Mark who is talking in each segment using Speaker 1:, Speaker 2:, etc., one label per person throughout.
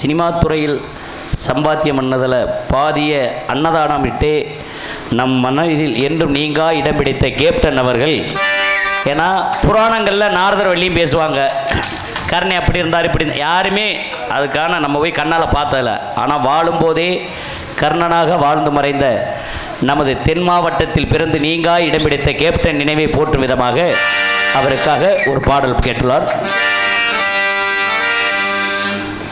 Speaker 1: Cinema துறையில் சம்பாத்தியம் பண்ணதில் பாதிய அன்னதானம் விட்டு நம் மனதில் என்றும் நீங்கா இடம் பிடித்த கேப்டன் அவர்கள். ஏன்னா புராணங்களில் நாரதர் வள்ளியும் பேசுவாங்க. கர்ணி அப்படி இருந்தார் இப்படி யாருமே அதுக்கான நம்ம போய் கண்ணால் பார்த்ததில்ல ஆனால் வாழும்போதே கர்ணனாக வாழ்ந்து மறைந்த நமது தென் மாவட்டத்தில் பிறந்து நீங்கா இடம் பிடித்த கேப்டன் நினைவை போற்றும் விதமாக அவருக்காக ஒரு பாடல் கேட்டுள்ளார்.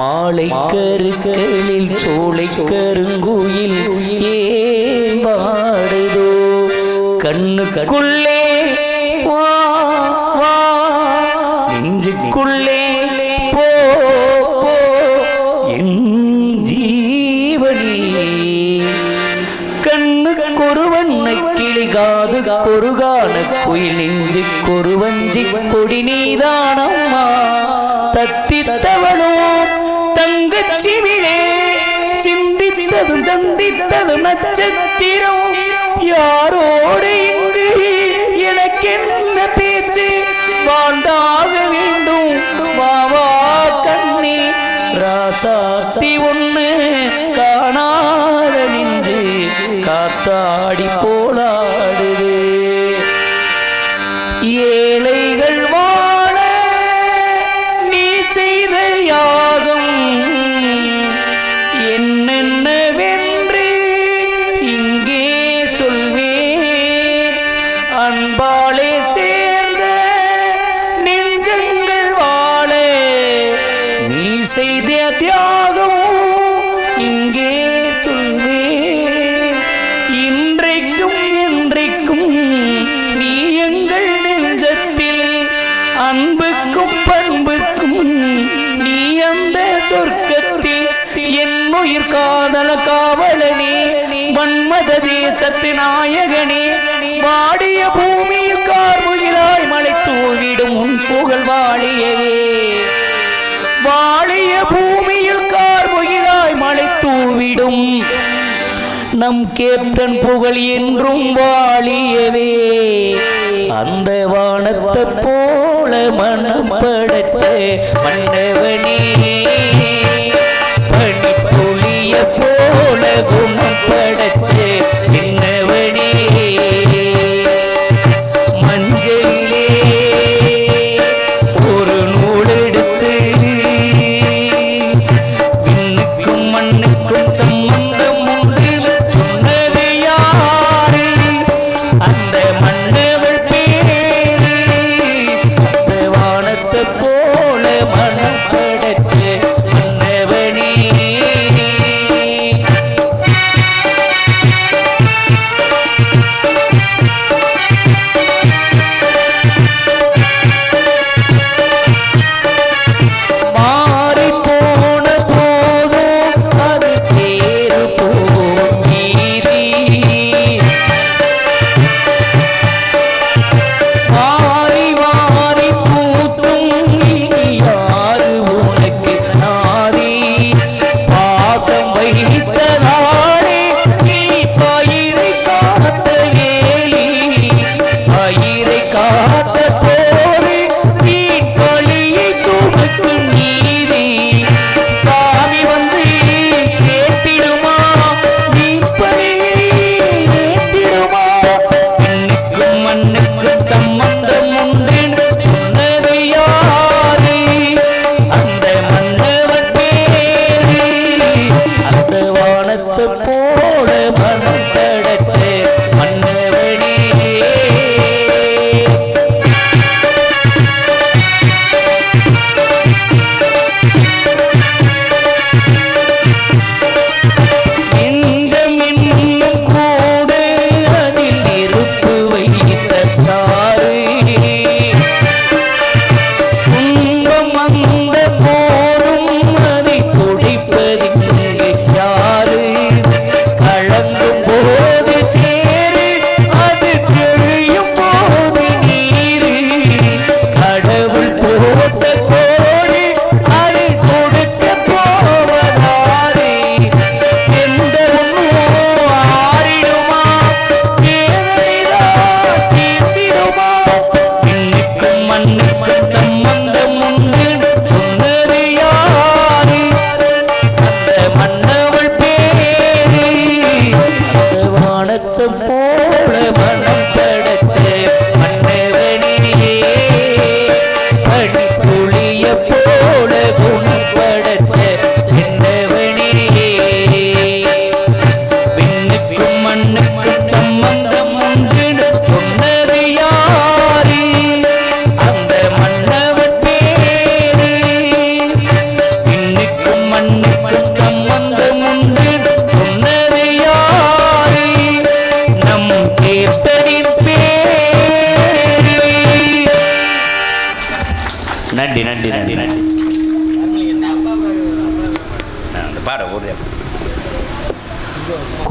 Speaker 1: மாலை கருக்களில் சோலை கருங்குயில் ஏன் பாடுதோ கண்ணுக்குள்ளே நெஞ்சுக்குள்ளே போ போ. என் ஜீவனே. கண்ணுக்கொருவன்னை கிளி காது கொருகான குயில் நெஞ்சு கொடி நீதானம்மா. தத்தித்தவளோ நட்சத்திரம் யாரோடு இங்கு எனக்கென்ன பேச்சு வாழ்ந்தாக வேண்டும். மாவா கண்ணி ராசாத்தி ஒன்று காணாத நின்று காத்தாடி போ அன்புக்கும் பண்புக்கும் நீ அந்த சொர்க்கத்தில் என் உயிர் காதல காவலனே மன்மத தேசத்து நாயகனே வாடிய பூமியில் கார்முகிலாய் மலை தூவிடும் உன் புகழ் வாழியவே. வாழிய பூமியில் கார்முகிலாய் மலை தூவிடும் நம் கேப்டன் புகழ் என்றும் வாழியவே. அந்த வானத்தை போ போல மனம் படைச்ச மன்னவனே பனிப்புளிய போல குணம்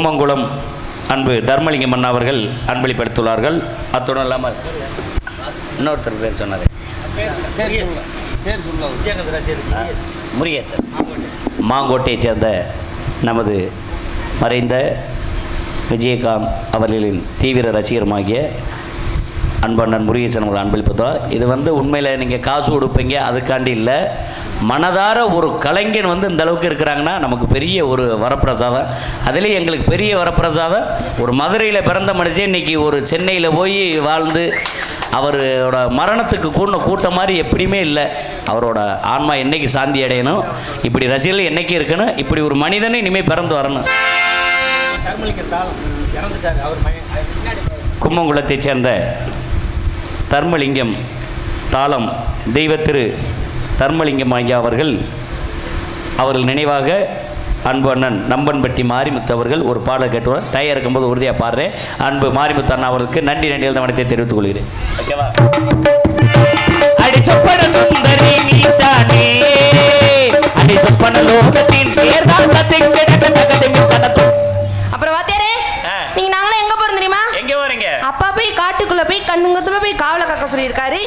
Speaker 1: கும்மங்குளம் அன்பு தர்மலிங்கம் அண்ணா அவர்கள் அன்பளிப்படுத்துள்ளார்கள். அத்துடன் இல்லாமல் இன்னொருத்தர் பேர் சொன்னார்.
Speaker 2: பேர்
Speaker 1: முருகேசன். மாங்கோட்டையைச் சேர்ந்த நமது மறைந்த விஜயகாந்த் அவர்களின் தீவிர ரசிகருமாகிய அன்பண்ணன் முருகேசன் அவர்கள் அன்பளிப்பதா இது வந்து உண்மையில் நீங்கள் காசு கொடுப்பீங்க அதுக்காண்டி இல்லை. மனதார ஒரு கலைஞன் வந்து இந்த அளவுக்கு இருக்கிறாங்கன்னா நமக்கு பெரிய ஒரு வரப்பிரசாதம். அதுலேயும் எங்களுக்கு பெரிய வரப்பிரசாதம் ஒரு மதுரையில் பிறந்த மனுஷன் இன்னைக்கு ஒரு சென்னையில் போய் வாழ்ந்து அவரோட மரணத்துக்கு கூடின கூட்டம் மாதிரி எப்படியுமே இல்லை. அவரோட ஆன்மா என்றைக்கு சாந்தி அடையணும் இப்படி ரசிகர்கள் என்றைக்கு இருக்கணும் இப்படி ஒரு மனிதனை இனிமேல் பிறந்து வரணும்.
Speaker 2: கும்பங்குளத்தைச் தாளம் அவர்
Speaker 1: சேர்ந்த தர்மலிங்கம் தாளம் தெய்வத்திரு தர்மலிங்கம் ஐயா அவர்கள் அவர்கள் நினைவாக அன்பு அண்ணன் நம்பன்பட்டி மாரிமுத்து அவர்கள் ஒரு பாடல் கேட்டுவார். டயர் இருக்கும்போது உறுதியாக பாடுறேன். அன்பு மாரிமுத்து அண்ணா அவர்களுக்கு நன்றி நன்றிகள் தான் வணக்கத்தை தெரிவித்துக் கொள்கிறேன். ஓகேவா? அடி சொப்பன சுந்தரி நீ தானே. அடி சொப்பன லோகத்தின்
Speaker 3: பேர் தான் கண்ணுங்கத்துமா போய் காவலை காக்க சொல்லியிருக்காரு.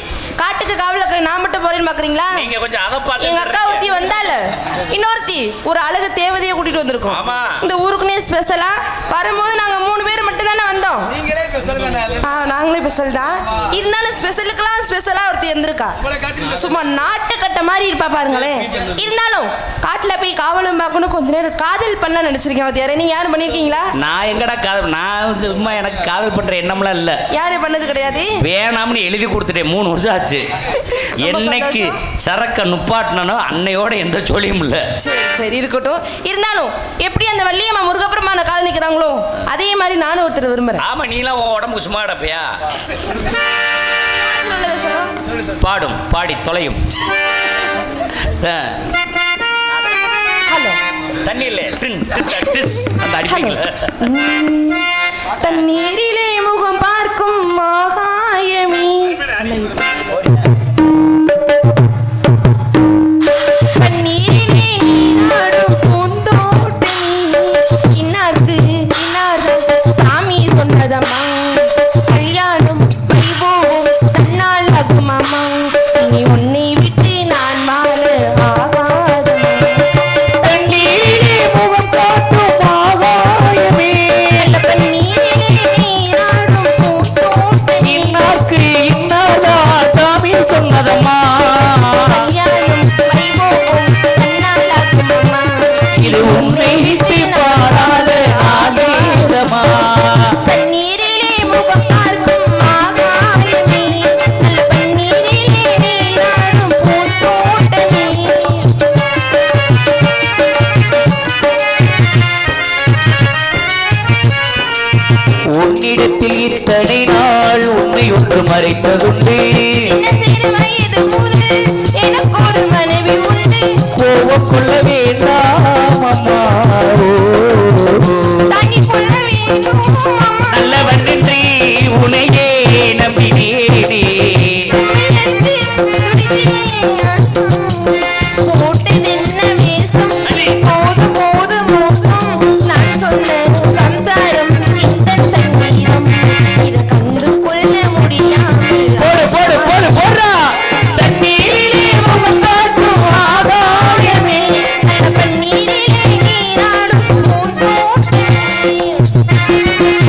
Speaker 3: காட்டுக்கு காவலை நான் மட்டும் போறேன்னு பாக்குறீங்களா?
Speaker 1: நீங்க கொஞ்சம் அதை பார்த்து
Speaker 3: எங்க அக்கா ஒருத்தி வந்தால. இன்னொருத்தி ஒரு அழகு தேவதையை கூட்டிட்டு வந்திருக்கோம். இந்த ஊருக்குனே ஸ்பெஷலா வரும்போது நாங்க மூணு பேர் வந்தோம்
Speaker 2: நீங்களே
Speaker 3: ஆ, நாங்களே ஸ்பெஷல் தான் இருந்தாலும் ஸ்பெஷலுக்கெல்லாம் ஸ்பெஷலா ஒருத்தி இருந்திருக்கா. சும்மா நாட்டு கட்ட மாதிரி இருப்பா பாருங்களேன். இருந்தாலும் காட்டுல போய் காவலும் பார்க்கணும் கொஞ்ச நேரம் காதல் பண்ணலாம் நினைச்சிருக்கேன் வாத்தியாரே நீங்க யாரும் பண்ணிருக்கீங்களா?
Speaker 1: நான் எங்கடா காதல் நான் சும்மா எனக்கு காதல் பண்ற எண்ணம்லாம் இல்லை.
Speaker 3: யாரும் பண்ணது கிடையாது?
Speaker 1: வேணாம்னு எழுதி கொடுத்துட்டேன் மூணு வருஷம் ஆச்சு. என்னைக்கு சரக்க நுப்பாட்டினோ அன்னையோட எந்த சொல்லியும் இல்லை.
Speaker 3: சரி சரி இருக்கட்டும். இருந்தாலும் எப்படி அந்த வள்ளியம்மா முருகப்பெருமான காதல் நிற்கிறாங்களோ அதே மாதிரி நானும் ஒருத்தர் விரும்புறேன்.
Speaker 1: ஆமா நீலாம் உன் உடம்புக்கு சும்மா பாடும் பாடி தொலையும். ஆ,
Speaker 3: ஹலோ.
Speaker 1: உன்னிடத்தில் இத்தனை நாள் உண்மை ஒன்று மறைத்ததுண்டு.
Speaker 3: சின்ன
Speaker 1: கோபம் கொள்ள வேண்டாம் அம்மா.
Speaker 3: அம்மா
Speaker 1: நல்லவன் என்று உனையே நம்பினேனே.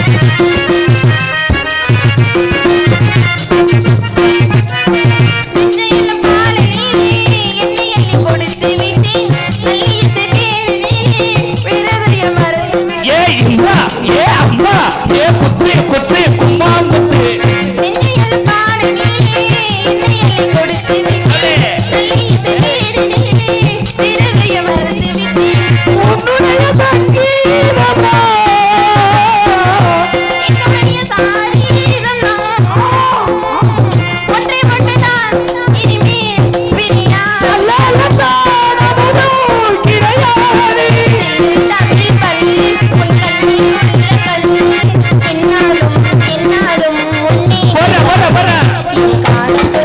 Speaker 3: Thank you. என்னாலும் என்னாலும் முன்னே போற போற போற